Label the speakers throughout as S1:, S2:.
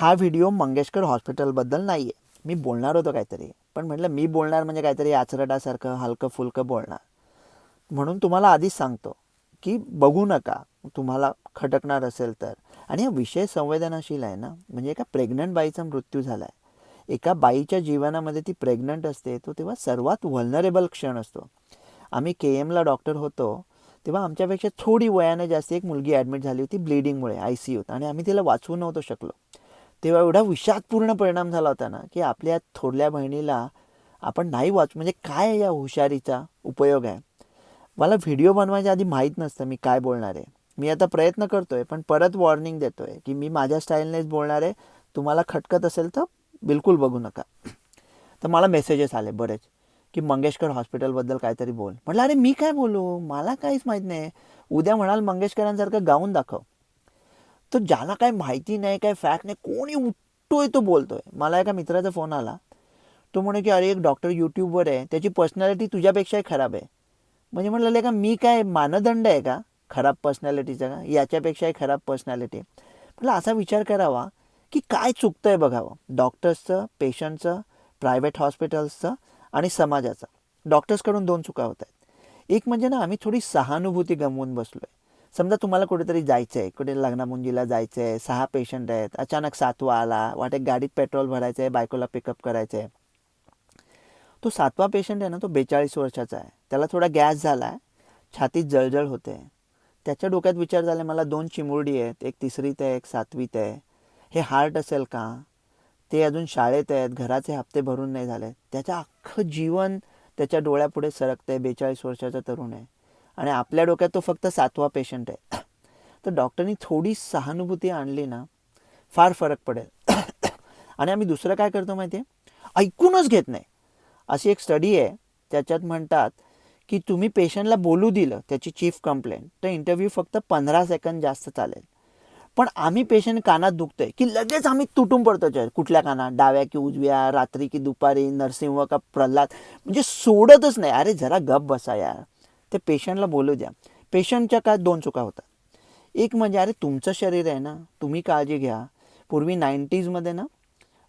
S1: हा व्हिडिओ मंगेशकर हॉस्पिटलबद्दल नाही आहे मी बोलणार होतो काहीतरी. पण म्हटलं मी बोलणार म्हणजे काहीतरी आचरडासारखं हलकं फुलकं बोलणार. म्हणून तुम्हाला आधीच सांगतो की बघू नका. तुम्हाला खटकणार असेल तर. आणि हा विषय संवेदनशील आहे ना. म्हणजे एका प्रेग्नंट बाईचा मृत्यू झाला आहे एका बाईच्या जीवनामध्ये ती प्रेग्नंट असते तो तेव्हा सर्वात व्हल्नरेबल क्षण असतो. आम्ही के एमला डॉक्टर होतो तेव्हा आमच्यापेक्षा थोडी वयाने जास्त एक मुलगी ॲडमिट झाली होती ब्लिडिंगमुळे आय सी यूत आणि आम्ही तिला वाचवू नव्हतो शकलो. तेव्हा एवढा विषादपूर्ण परिणाम झाला होता ना की आपल्या थोरल्या बहिणीला आपण नाही वाच म्हणजे काय या हुशारीचा उपयोग आहे? मला व्हिडिओ बनवायच्या आधी माहीत नसतं मी काय बोलणार आहे. मी आता प्रयत्न करतो आहे पण परत वॉर्निंग देतो आहे की मी माझ्या स्टाईलनेच बोलणार आहे. तुम्हाला खटकत असेल तर बिलकुल बघू नका. तर मला मेसेजेस आले बरेच की मंगेशकर हॉस्पिटलबद्दल काहीतरी बोल. म्हटलं अरे मी काय बोलू? मला काहीच माहीत नाही. उद्या म्हणाल मंगेशकरांसारखं गाऊन दाखव. तर ज्याला काय माहिती नाही काय फॅक्ट नाही कोणी उठतोय तो बोलतोय. मला एका मित्राचा फोन आला. तो म्हणे की अरे एक डॉक्टर यूट्यूबवर आहे. त्याची पर्सनॅलिटी तुझ्यापेक्षाही खराब आहे. म्हणजे म्हटलं का मी काय मानदंड आहे का? खराब पर्सनॅलिटीचा का? याच्यापेक्षाही खराब पर्सनॅलिटी म्हटलं असा विचार करावा की काय चुकतं आहे बघावं. डॉक्टर्सचं पेशंटचं प्रायव्हेट हॉस्पिटल्सचं आणि समाजाचं. डॉक्टर्सकडून दोन चुका होत आहेत. एक म्हणजे ना आम्ही थोडी सहानुभूती गमवून बसलो आहे समजा तुम्हाला कुठेतरी जायचं आहे कुठे लग्नामुंजीला जायचं आहे सहा पेशंट आहेत अचानक सातवा आला वाटे गाडीत पेट्रोल भरायचं आहे बायकोला पिकअप करायचं आहे तो सातवा पेशंट आहे ना तो बेचाळीस वर्षाचा आहे. त्याला थोडा गॅस झाला आहे छातीत जळजळ होते. त्याच्या डोक्यात विचार झाला मला दोन चिमुरडी आहेत एक तिसरीत आहे एक सातवीत आहे. हे हार्ट असेल का? ते अजून शाळेत आहेत घराचे हप्ते भरून नाही झाले त्याचं अख्खं जीवन त्याच्या डोळ्यापुढे सरकतं आहे बेचाळीस वर्षाचा तरुण आहे. आणि आपल्या डोक्यात तो फक्त सातवा पेशंट आहे. तर डॉक्टरनी थोडी सहानुभूती आणली ना फार फरक पडेल. आणि आम्ही दुसरं काय करतो माहिती आहे ऐकूनच घेत नाही. अशी एक स्टडी आहे त्याच्यात म्हणतात की तुम्ही पेशंटला बोलू दिलं त्याची चीफ कंप्लेंट तर इंटरव्ह्यू फक्त पंधरा सेकंद जास्त चालेल. पण आम्ही पेशंट कानात दुखतोय की लगेच आम्ही तुटून पडतो कुठल्या कानात? डाव्या की उजव्या रात्री की दुपारी नरसिंह का प्रल्हाद? म्हणजे सोडतच नाही. अरे जरा गप बसा यार. ते पेशंटला बोलू द्या. पेशंटच्या काय दोन चुका होतात. एक म्हणजे अरे तुमचं शरीर आहे ना तुम्ही काळजी घ्या. पूर्वी नाईन्टीजमध्ये ना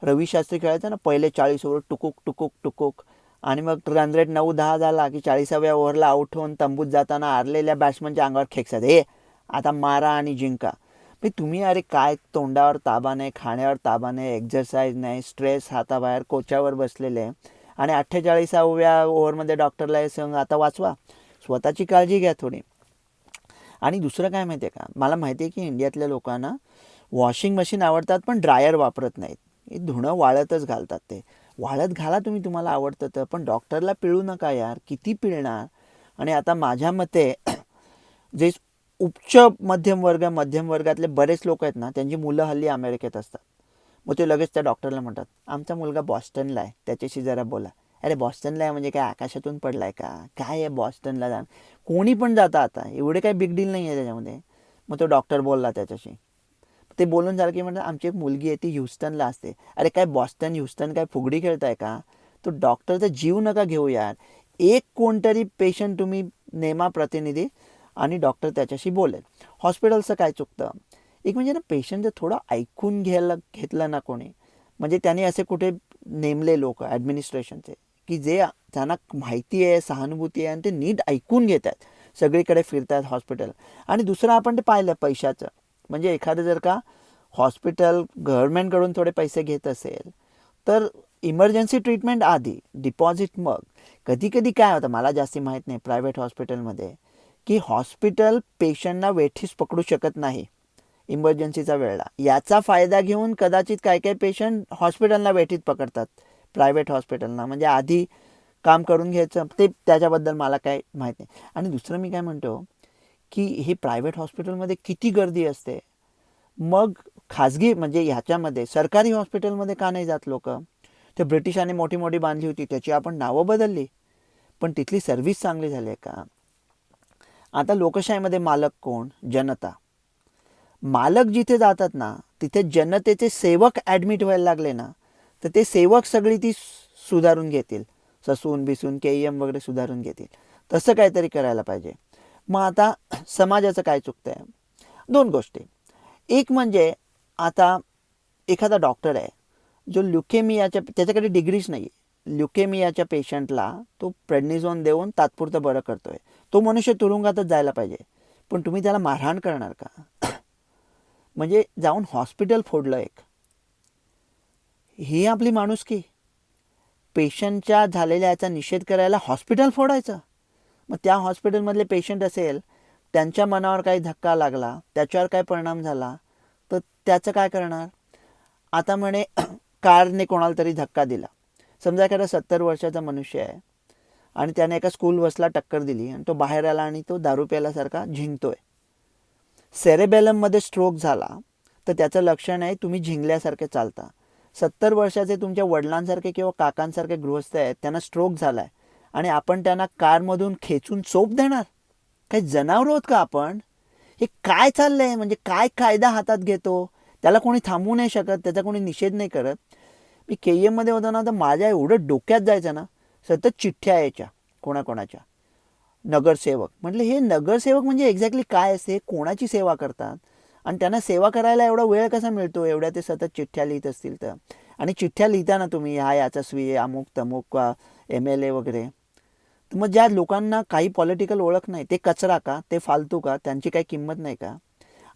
S1: रवी शास्त्री खेळायचा ना पहिले चाळीस ओव्हर टुकुक टुकुक टुकुक. आणि मग रन रेट नऊ दहा झाला की चाळीसाव्या ओव्हरला आउट होऊन तंबूत जाताना हारलेल्या बॅट्समनच्या अंगावर खेकसायचं हे आता मारा आणि जिंका. मी तुम्ही अरे काय तोंडावर ताबा नाही खाण्यावर ताबा नाही एक्झरसाईज नाही स्ट्रेस हाताबाहेर कोच्यावर बसलेले आणि अठ्ठेचाळीसाव्या ओव्हरमध्ये डॉक्टरला हे सांग आता वाचवा. स्वतःची काळजी घ्या थोडी. आणि दुसरं काय माहिती आहे का? मला माहिती आहे की इंडियातल्या लोकांना वॉशिंग मशीन आवडतात पण ड्रायर वापरत नाहीत. हे धुणं वाळतच घालतात ते. वाळत घाला तुम्ही तुम्हाला आवडतं तर. पण डॉक्टरला पिळू नका यार. किती पिळणार? आणि आता माझ्या मते जे उच्च मध्यम वर्ग मध्यम वर्गातले बरेच लोक आहेत ना त्यांची मुलं हल्ली अमेरिकेत असतात. मग ते लगेच त्या डॉक्टरला म्हणतात आमचा मुलगा बॉस्टनला आहे. त्याच्याशी जरा बोला. अरे बॉस्टनला आहे म्हणजे काय आकाशातून पडलाय का? काय आहे बॉस्टनला जा कोणी पण जातं आता. एवढे काय बिग डील नाही आहे त्याच्यामध्ये. मग तो डॉक्टर बोलला त्याच्याशी. ते बोलून झालं की म्हणतात आमची एक मुलगी आहे ती ह्युस्टनला असते. अरे काय बॉस्टन ह्युस्टन काय फुगडी खेळताय का? तो डॉक्टरचा जीव नका घेऊ यार. एक कोणतरी पेशंट तुम्ही नेमा प्रतिनिधी आणि डॉक्टर त्याच्याशी बोलेल. हॉस्पिटलचं काय चुकतं? एक म्हणजे ना पेशंट जर थोडं ऐकून घ्यायला घेतलं ना कोणी म्हणजे त्याने असे कुठे नेमले लोक ॲडमिनिस्ट्रेशनचे की जे त्यांना माहिती आहे सहानुभूती आहे आणि ते नीट ऐकून घेत आहेत सगळीकडे फिरतात हॉस्पिटल आणि दुसरं आपण ते पाहिलं पैशाचं. म्हणजे एखादं जर का हॉस्पिटल गव्हर्नमेंटकडून थोडे पैसे घेत असेल तर इमर्जन्सी ट्रीटमेंट आधी डिपॉझिट मग. कधी कधी काय होतं मला जास्ती माहीत नाही प्रायव्हेट हॉस्पिटलमध्ये की हॉस्पिटल पेशंटना वेठीस पकडू शकत नाही इमर्जन्सीचा वेळेला. याचा फायदा घेऊन कदाचित काय काय पेशंट हॉस्पिटलला वेठीत पकडतात. प्रायव्हेट हॉस्पिटलना. म्हणजे आधी काम करून घ्यायचं ते त्याच्याबद्दल मला काय माहीत नाही. आणि दुसरं मी काय म्हणतो की हे प्रायव्हेट हॉस्पिटलमध्ये किती गर्दी असते. मग खाजगी म्हणजे ह्याच्यामध्ये सरकारी हॉस्पिटलमध्ये का नाही जात लोक? ते ब्रिटिशांनी मोठी मोठी बांधली होती त्याची आपण नावं बदलली. पण तिथली सर्व्हिस चांगली झाली आहे का? आता लोकशाहीमध्ये मालक कोण? जनता. मालक जिथे जातात ना तिथे जनतेचे सेवक ॲडमिट व्हायला लागले ना तर ते सेवक सगळी ती सुधारून घेतील. ससून बिसून के एम वगैरे सुधारून घेतील. तसं काहीतरी करायला पाहिजे. मग आता समाजाचं काय चुकतं आहे दोन गोष्टी. एक म्हणजे आता एखादा डॉक्टर आहे जो ल्युकेमियाच्या त्याच्याकडे डिग्रीच नाही आहे ल्युकेमियाच्या पेशंटला तो प्रेडनिझोन देऊन तात्पुरतं बरं करतोय. तो मनुष्य तुरुंगातच जायला पाहिजे. पण तुम्ही त्याला मारहाण करणार का? म्हणजे जाऊन हॉस्पिटल फोडलं एक. ही आपली माणुसकी. पेशंटच्या झालेल्या याचा निषेध करायला हॉस्पिटल फोडायचं. मग त्या हॉस्पिटलमधले पेशंट असेल त्यांच्या मनावर काही धक्का लागला त्याच्यावर काय परिणाम झाला तर त्याचं काय करणार? आता म्हणे कारने कोणाला तरी धक्का दिला. समजा एखादा सत्तर वर्षाचा मनुष्य आहे आणि त्याने एका स्कूल बसला टक्कर दिली आणि तो बाहेर आला आणि तो दारू प्यायल्यासारखा झिंकतोय. सेरेबेलममध्ये स्ट्रोक झाला तर त्याचं लक्षण आहे तुम्ही झिंगल्यासारखे चालता. सत्तर वर्षाचे तुमच्या वडिलांसारखे किंवा काकांसारखे गृहस्थ आहेत त्यांना स्ट्रोक झालाय. आणि आपण त्यांना कारमधून खेचून चोप देणार? काही जनावर आहोत का आपण? हे काय चाललंय? म्हणजे काय कायदा हातात घेतो? त्याला कोणी थांबवू नाही शकत त्याचा कोणी निषेध नाही करत. मी के एममध्ये होतो ना तर माझ्या एवढं डोक्यात जायचं ना सतत चिठ्ठ्या यायच्या कोणाकोणाच्या. नगरसेवक. म्हटलं हे नगरसेवक म्हणजे एक्झॅक्टली काय असते? कोणाची सेवा करतात? आणि त्यांना सेवा करायला एवढा वेळ कसा मिळतो? एवढ्या ते सतत चिठ्ठ्या लिहित असतील तर. आणि चिठ्ठ्या लिहिताना तुम्ही ह्या याचा स्वी अमुक तमुक एम एल ए वगैरे. तर मग ज्या लोकांना काही पॉलिटिकल ओळख नाही ते कचरा का? ते फालतू का? त्यांची काही किंमत नाही का?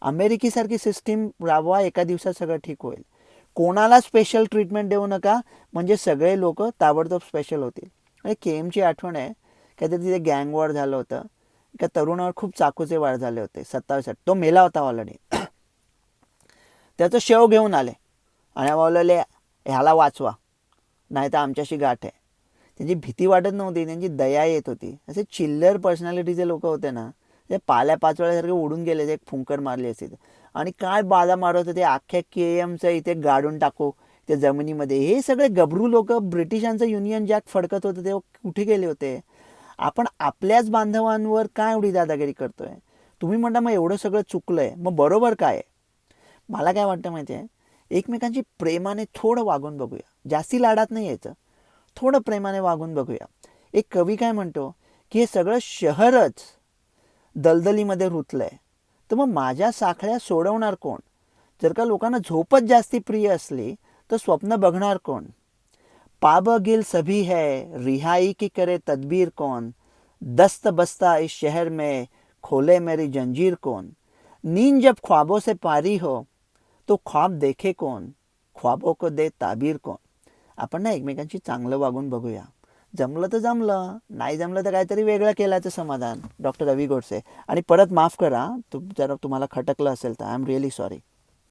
S1: अमेरिकेसारखी सिस्टीम राबवा एका दिवसात सगळं ठीक होईल. कोणाला स्पेशल ट्रीटमेंट देऊ नका? म्हणजे सगळे लोक ताबडतोब स्पेशल होतील. आणि के एमची आठवण आहे काहीतरी तिथे गँगवॉर झालं होतं. एका तरुणावर खूप चाकूचे वार झाले होते सत्तावीस तो मेला होता ऑलरेडी त्याचं शेव घेऊन आले आणि बोलले ह्याला वाचवा नाही तर आमच्याशी गाठ आहे. त्यांची भीती वाटत नव्हती त्यांची दया येत होती. असे चिल्लर पर्सनॅलिटीचे लोक होते ना ते पाल्या पाच वेळासारखे उडून गेले ते एक फुंकर मारली असते. आणि काय बाधा मारत होते अख्ख्या के एमचं इथे गाडून टाकू त्या जमिनीमध्ये. हे सगळे गबरू लोक ब्रिटिशांचं युनियन जॅक फडकत होते ते कुठे गेले होते? आपण आपल्याच बांधवांवर काय एवढी दादागिरी करतोय? तुम्ही म्हणता मग एवढं सगळं चुकलंय. मग बरोबर काय मला काय वाटतं माहिती आहे एकमेकांची प्रेमाने थोडं वागून बघूया. जास्ती लाडात नाही यायचं. थोडं प्रेमाने वागून बघूया. एक कवी काय म्हणतो की हे सगळं शहरच दलदलीमध्ये रुतलंय. तर मग माझ्या साखळ्या सोडवणार कोण? जर का लोकांना झोपच जास्ती प्रिय असली तर स्वप्न बघणार कोण? पाबगिल सभी है रिहाई की करे तदबीर कौन? दस्त बस्ता इस शहर में खोले मेरी जंजीर कौन? नींद जब ख्वाबों से पारी हो तो ख्वाब देखे कोण ख्वाबों को दे ताबीर कोण आपण ना एकमेकांशी चांगलं वागून बघूया. जमलं तर जमलं नाही जमलं तर काहीतरी वेगळं केल्याचं समाधान. डॉक्टर रवी गोडसे. आणि परत माफ करा तू जर तुम्हाला खटकलं असेल तर आय एम रिअली सॉरी